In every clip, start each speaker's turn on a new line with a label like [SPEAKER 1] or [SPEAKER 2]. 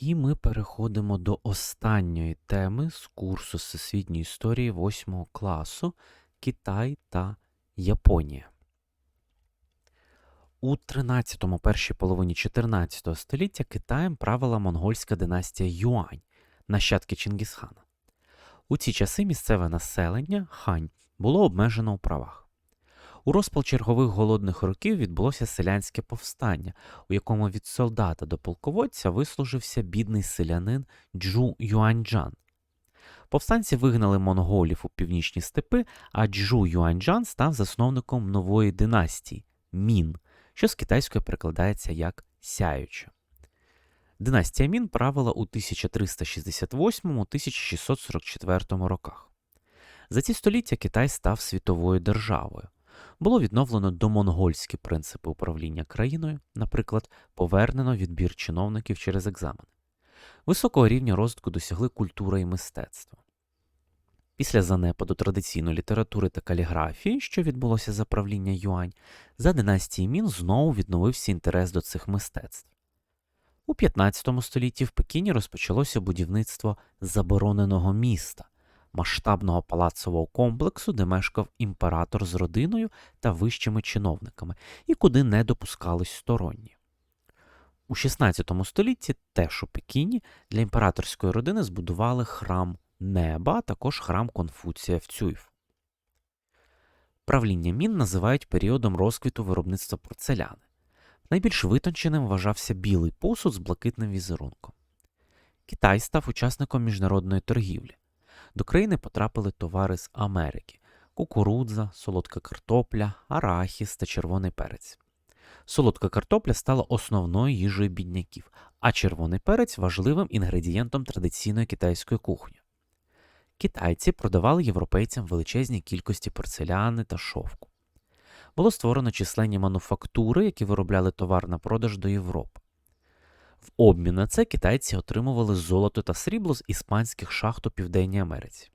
[SPEAKER 1] І ми переходимо до останньої теми з курсу Всесвітньої історії 8 класу Китай та Японія. У 13-му першій половині 14 століття Китаєм правила монгольська династія Юань, нащадки Чингісхана. У ці часи місцеве населення хань було обмежено у правах. У розпал чергових голодних років відбулося селянське повстання, у якому від солдата до полководця вислужився бідний селянин Джу Юаньджан. Повстанці вигнали монголів у північні степи, а Джу Юаньджан став засновником нової династії Мін, що з китайської перекладається як сяюча. Династія Мін правила у 1368-1644 роках. За ці століття Китай став світовою державою було відновлено домонгольські принципи управління країною, наприклад, повернено відбір чиновників через екзамени. Високого рівня розвитку досягли культура і мистецтво. Після занепаду традиційної літератури та каліграфії, що відбулося за правління Юань, за династії Мін знову відновився інтерес до цих мистецтв. У 15 столітті в Пекіні розпочалося будівництво забороненого міста, масштабного палацового комплексу, де мешкав імператор з родиною та вищими чиновниками, і куди не допускались сторонні. У 16 столітті теж у Пекіні для імператорської родини збудували храм неба, а також храм Конфуція в Цюйф. Правління Мін називають періодом розквіту виробництва порцеляни. Найбільш витонченим вважався білий посуд з блакитним візерунком. Китай став учасником міжнародної торгівлі. До країни потрапили товари з Америки: кукурудза, солодка картопля, арахіс та червоний перець. Солодка картопля стала основною їжею бідняків, а червоний перець важливим інгредієнтом традиційної китайської кухні. Китайці продавали європейцям величезні кількості порцеляни та шовку. Було створено численні мануфактури, які виробляли товар на продаж до Європи. В обмін на це китайці отримували золото та срібло з іспанських шахт у Південній Америці.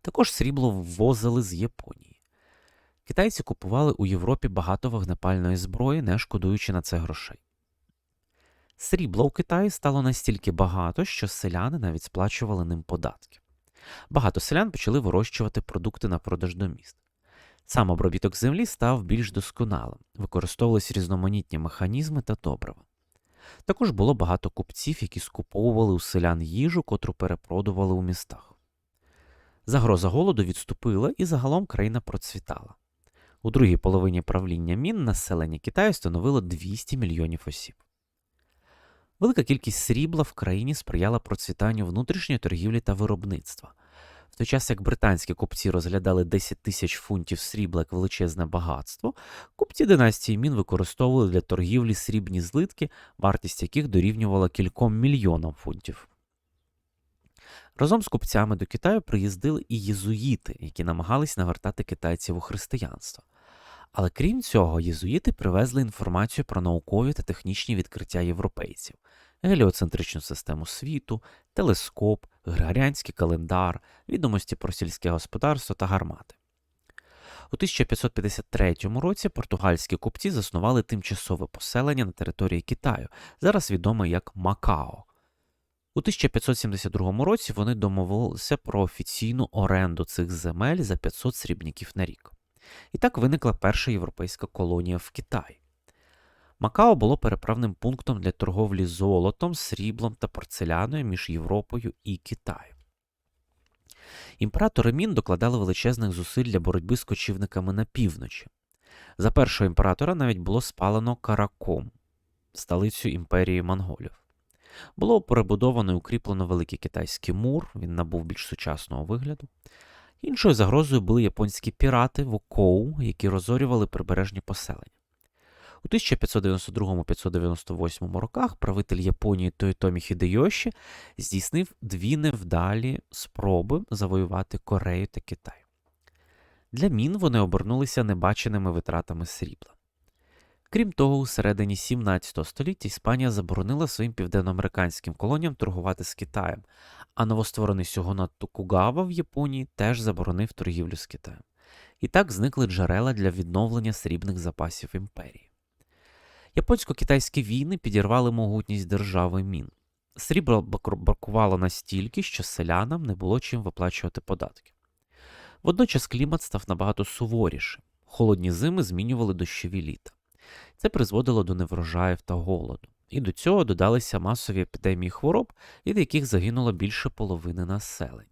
[SPEAKER 1] Також срібло ввозили з Японії. Китайці купували у Європі багато вогнепальної зброї, не шкодуючи на це грошей. Срібла у Китаї стало настільки багато, що селяни навіть сплачували ним податки. Багато селян почали вирощувати продукти на продаж до міст. Сам обробіток землі став більш досконалим, використовувалися різноманітні механізми та добрива. Також було багато купців, які скуповували у селян їжу, котру перепродували у містах. Загроза голоду відступила і загалом країна процвітала. У другій половині правління Мін населення Китаю становило 200 мільйонів осіб. Велика кількість срібла в країні сприяла процвітанню внутрішньої торгівлі та виробництва. В той час як британські купці розглядали 10 тисяч фунтів срібла як величезне багатство, купці династії Мін використовували для торгівлі срібні злитки, вартість яких дорівнювала кільком мільйонам фунтів. Разом з купцями до Китаю приїздили і єзуїти, які намагались навертати китайців у християнство. Але крім цього, єзуїти привезли інформацію про наукові та технічні відкриття європейців, геліоцентричну систему світу, телескоп, григоріанський календар, відомості про сільське господарство та гармати. У 1553 році португальські купці заснували тимчасове поселення на території Китаю, зараз відоме як Макао. У 1572 році вони домовилися про офіційну оренду цих земель за 500 срібників на рік. І так виникла перша європейська колонія в Китаї. Макао було переправним пунктом для торговлі золотом, сріблом та порцеляною між Європою і Китаєм. Імператори Мін докладали величезних зусиль для боротьби з кочівниками на півночі. За першого імператора навіть було спалено Караком, столицю імперії монголів. Було перебудовано і укріплено великий китайський мур, він набув більш сучасного вигляду. Іншою загрозою були японські пірати Вокоу, які розорювали прибережні поселення. У 1592-598 роках правитель Японії Тойотомі Хідейоші здійснив дві невдалі спроби завоювати Корею та Китай. Для мін вони обернулися небаченими витратами срібла. Крім того, у середині 17 століття Іспанія заборонила своїм південноамериканським колоніям торгувати з Китаєм, а новостворений сьогонат Токугава в Японії теж заборонив торгівлю з Китаєм. І так зникли джерела для відновлення срібних запасів імперії. Японсько-китайські війни підірвали могутність держави Мін. Срібла бакр- бракувало настільки, що селянам не було чим виплачувати податки. Водночас клімат став набагато суворішим. Холодні зими змінювали дощові літа. Це призводило до неврожаїв та голоду. І до цього додалися масові епідемії хвороб, від яких загинуло більше половини населення.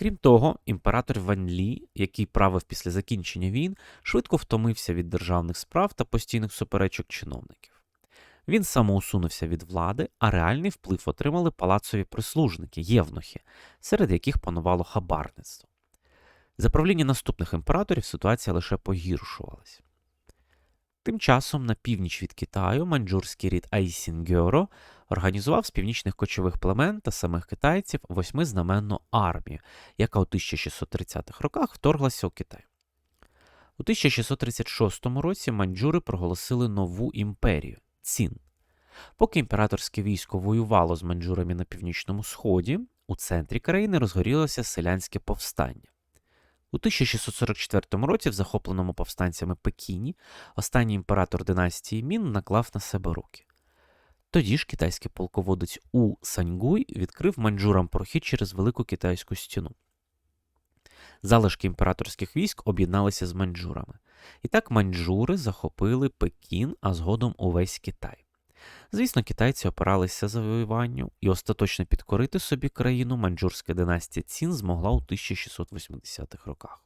[SPEAKER 1] Крім того, імператор Ван Лі, який правив після закінчення війн, швидко втомився від державних справ та постійних суперечок чиновників. Він самоусунувся від влади, а реальний вплив отримали палацові прислужники, євнухи, серед яких панувало хабарництво. За правління наступних імператорів ситуація лише погіршувалася. Тим часом на північ від Китаю маньчжурський рід Айсінгьоро організував з північних кочових племен та самих китайців восьмизнаменну армію, яка у 1630-х роках вторглася у Китай. У 1636 році маньчжури проголосили нову імперію Цін. Поки імператорське військо воювало з маньчжурами на північному сході, у центрі країни розгорілося селянське повстання. У 1644 році в захопленому повстанцями Пекіні останній імператор династії Мін наклав на себе руки. Тоді ж китайський полководець У Саньгуй відкрив маньчжурам прохід через Велику Китайську стіну. Залишки імператорських військ об'єдналися з маньчжурами. І так маньчжури захопили Пекін, а згодом увесь Китай. Звісно, китайці опиралися завоюванню, і остаточно підкорити собі країну маньчжурська династія Цін змогла у 1680-х роках.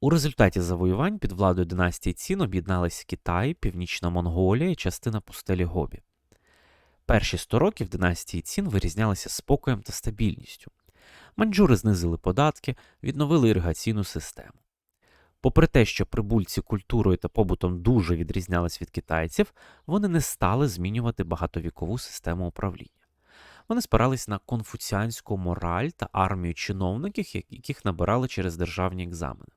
[SPEAKER 1] У результаті завоювань під владою династії Цін об'єдналися Китай, Північна Монголія і частина пустелі Гобі. Перші 100 років династії Цін вирізнялися спокоєм та стабільністю. Маньчжури знизили податки, відновили іригаційну систему. Попри те, що прибульці культурою та побутом дуже відрізнялись від китайців, вони не стали змінювати багатовікову систему управління. Вони спирались на конфуціанську мораль та армію чиновників, яких набирали через державні екзамени.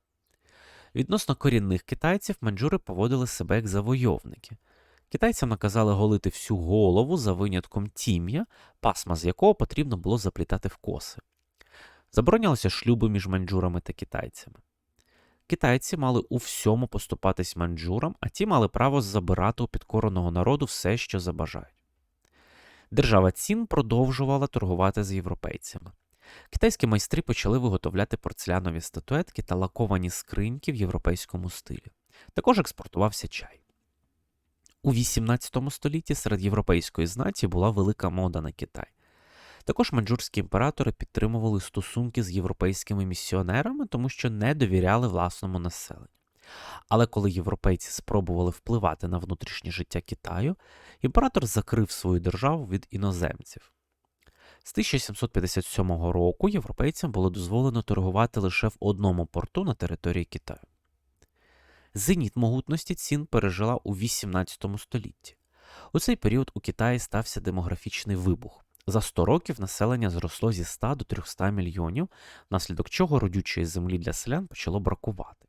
[SPEAKER 1] Відносно корінних китайців маньчжури поводили себе як завойовники. Китайцям наказали голити всю голову за винятком тім'я, пасма з якого потрібно було заплітати в коси. Заборонялися шлюби між маньчжурами та китайцями. Китайці мали у всьому поступатись маньчжурам, а ті мали право забирати у підкореного народу все, що забажають. Держава Цін продовжувала торгувати з європейцями. Китайські майстри почали виготовляти порцелянові статуетки та лаковані скриньки в європейському стилі. Також експортувався чай. У XVIII столітті серед європейської знаті була велика мода на Китай. Також маньчжурські імператори підтримували стосунки з європейськими місіонерами, тому що не довіряли власному населенню. Але коли європейці спробували впливати на внутрішнє життя Китаю, імператор закрив свою державу від іноземців. З 1757 року європейцям було дозволено торгувати лише в одному порту на території Китаю. Зеніт могутності цін пережила у 18 столітті. У цей період у Китаї стався демографічний вибух. За 100 років населення зросло зі 100 до 300 мільйонів, внаслідок чого родючої землі для селян почало бракувати.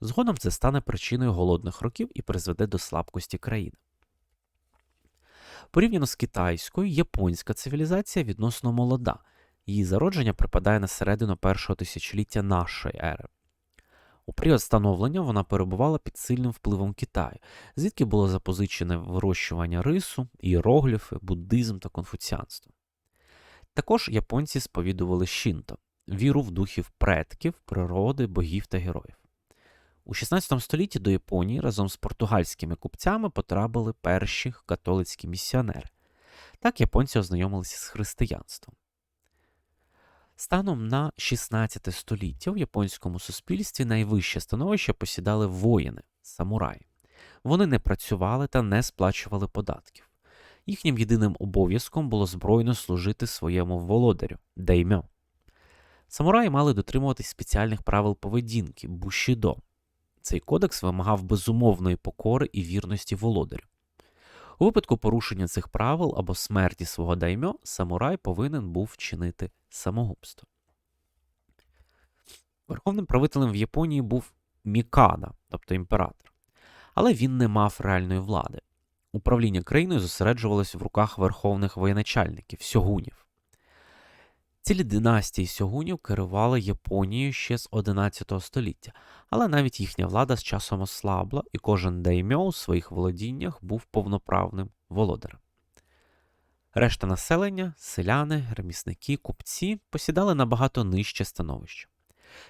[SPEAKER 1] Згодом це стане причиною голодних років і призведе до слабкості країни. Порівняно з китайською, японська цивілізація відносно молода, її зародження припадає на середину першого тисячоліття нашої ери. У період становлення вона перебувала під сильним впливом Китаю, звідки було запозичене вирощування рису, іерогліфи, буддизм та конфуціанство. Також японці сповідували щінто віру в духів предків, природи, богів та героїв. У 16 столітті до Японії разом з португальськими купцями потрапили перші католицькі місіонери. Так японці ознайомилися з християнством. Станом на 16 століття в японському суспільстві найвище становище посідали воїни, самураї. Вони не працювали та не сплачували податків. Їхнім єдиним обов'язком було збройно служити своєму володарю даймьо. Самураї мали дотримуватись спеціальних правил поведінки бушідо. Цей кодекс вимагав безумовної покори і вірності володарю. У випадку порушення цих правил або смерті свого даймьо, самурай повинен був вчинити самогубство. Верховним правителем в Японії був Мікада, тобто імператор. Але він не мав реальної влади. Управління країною зосереджувалося в руках верховних воєначальників, сьогунів. Цілі династії сьогунів керували Японією ще з 11 століття, але навіть їхня влада з часом ослабла, і кожен даймьо у своїх володіннях був повноправним володарем. Решта населення, селяни, ремісники, купці посідали набагато нижче становище.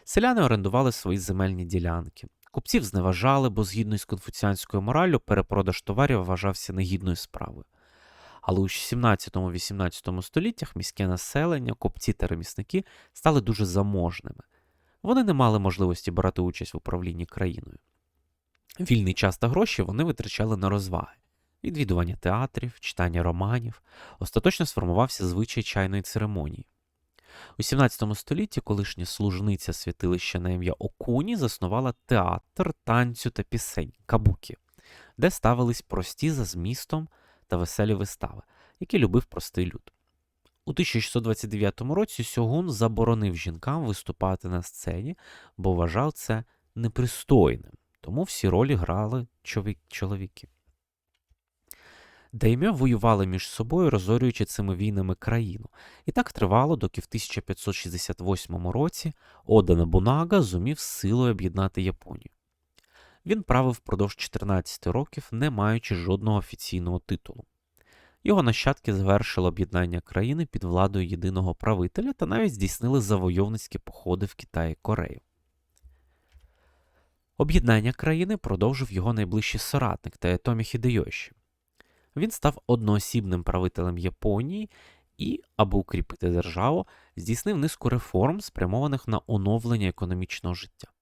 [SPEAKER 1] Селяни орендували свої земельні ділянки. Купців зневажали, бо згідно з конфуціанською мораллю перепродаж товарів вважався негідною справою. Але у 17-18 століттях міське населення, купці та ремісники стали дуже заможними. Вони не мали можливості брати участь в управлінні країною. Вільний час та гроші вони витрачали на розваги, відвідування театрів, читання романів, остаточно сформувався звичай чайної церемонії. У 17 столітті колишня служниця святилища на ім'я Окуні заснувала театр танцю та пісень кабукі, де ставились прості за змістом та веселі вистави, які любив простий люд. У 1629 році Сьогун заборонив жінкам виступати на сцені, бо вважав це непристойним, тому всі ролі грали чоловіки. Даймьо воювали між собою, розорюючи цими війнами країну, і так тривало, доки в 1568 році Ода Набунага зумів силою об'єднати Японію. Він правив впродовж 14 років, не маючи жодного офіційного титулу. Його нащадки завершили об'єднання країни під владою єдиного правителя та навіть здійснили завойовницькі походи в Китай і Корею. Об'єднання країни продовжив його найближчий соратник Таетомі Хідейоші. Він став одноосібним правителем Японії і, аби укріпити державу, здійснив низку реформ, спрямованих на оновлення економічного життя.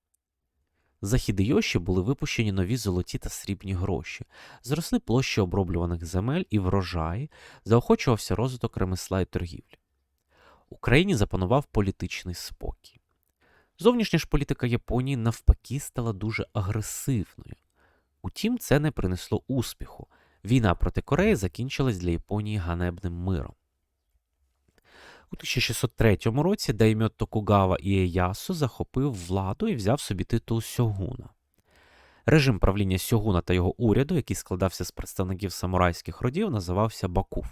[SPEAKER 1] За Хідейоші були випущені нові золоті та срібні гроші, зросли площі оброблюваних земель і врожаї, заохочувався розвиток ремесла і торгівлі. Україні запанував політичний спокій. Зовнішня ж політика Японії навпаки стала дуже агресивною. Утім, це не принесло успіху. Війна проти Кореї закінчилась для Японії ганебним миром. У 1603 році Даймьо Токугава Ієясу захопив владу і взяв собі титул Сьогуна. Режим правління Сьогуна та його уряду, який складався з представників самурайських родів, називався Бакуф.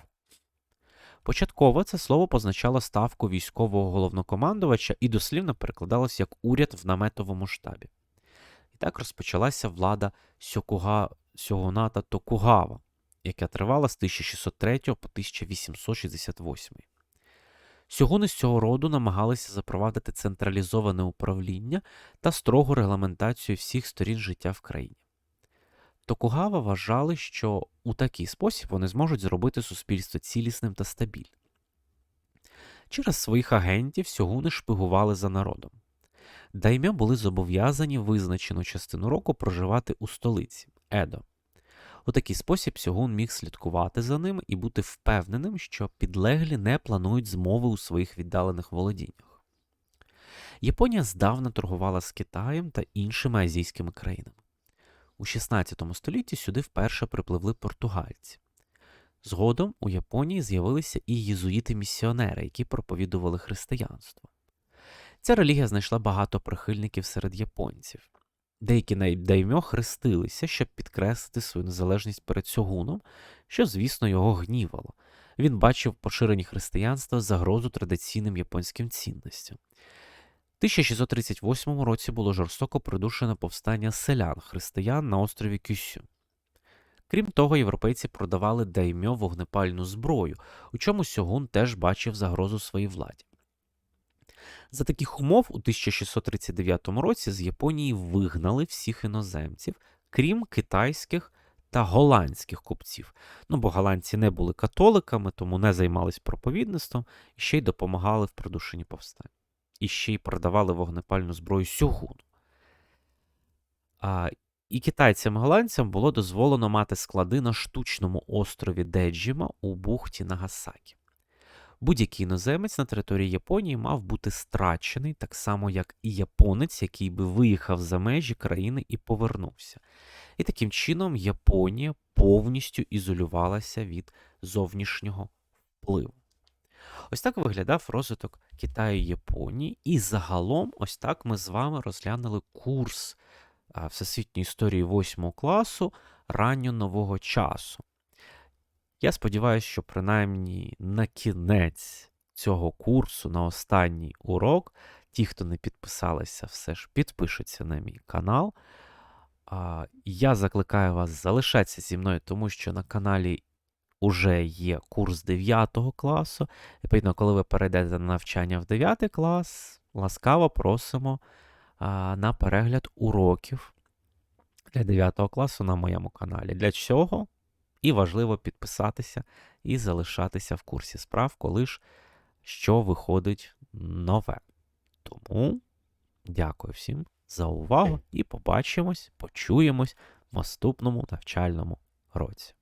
[SPEAKER 1] Початково це слово позначало ставку військового головнокомандувача і дослівно перекладалося як уряд в наметовому штабі. І так розпочалася влада Сьокуга... Сьогуната Токугава, яка тривала з 1603 по 1868. Сьогодні з цього роду намагалися запровадити централізоване управління та строгу регламентацію всіх сторін життя в країні. Токугава вважали, що у такий спосіб вони зможуть зробити суспільство цілісним та стабільним. Через своїх агентів сьогуни шпигували за народом. Даймя були зобов'язані визначену частину року проживати у столиці Едо. У такий спосіб Сьогун міг слідкувати за ним і бути впевненим, що підлеглі не планують змови у своїх віддалених володіннях. Японія здавна торгувала з Китаєм та іншими азійськими країнами. У 16 столітті сюди вперше припливли португальці. Згодом у Японії з'явилися і єзуїти-місіонери, які проповідували християнство. Ця релігія знайшла багато прихильників серед японців. Деякі даймьо хрестилися, щоб підкреслити свою незалежність перед сьогуном, що, звісно, його гнівало. Він бачив поширені християнства загрозу традиційним японським цінностям. У 1638 році було жорстоко придушено повстання селян християн на острові Кюсю. Крім того, європейці продавали даймьо вогнепальну зброю, у чому Сьогун теж бачив загрозу своїй владі. За таких умов у 1639 році з Японії вигнали всіх іноземців, крім китайських та голландських купців. Ну, бо голландці не були католиками, тому не займались проповідництвом і ще й допомагали в придушенні повстань. І ще й продавали вогнепальну зброю сьогуну. А, І китайцям і голландцям було дозволено мати склади на штучному острові Деджіма у бухті Нагасакі. Будь-який іноземець на території Японії мав бути страчений, так само, як і японець, який би виїхав за межі країни і повернувся. І таким чином Японія повністю ізолювалася від зовнішнього впливу. Ось так виглядав розвиток Китаю і Японії, і загалом, ось так ми з вами розглянули курс всесвітньої історії 8 класу ранньо нового часу. Я сподіваюся, що принаймні на кінець цього курсу, на останній урок, ті, хто не підписалися, все ж підпишуться на мій канал. Я закликаю вас залишатися зі мною, тому що на каналі уже є курс 9 класу. Відповідно, коли ви перейдете на навчання в 9 клас, ласкаво просимо на перегляд уроків для 9 класу на моєму каналі. Для цього і важливо підписатися і залишатися в курсі справ, коли ж що виходить нове. Тому дякую всім за увагу і побачимось, почуємось в наступному навчальному році.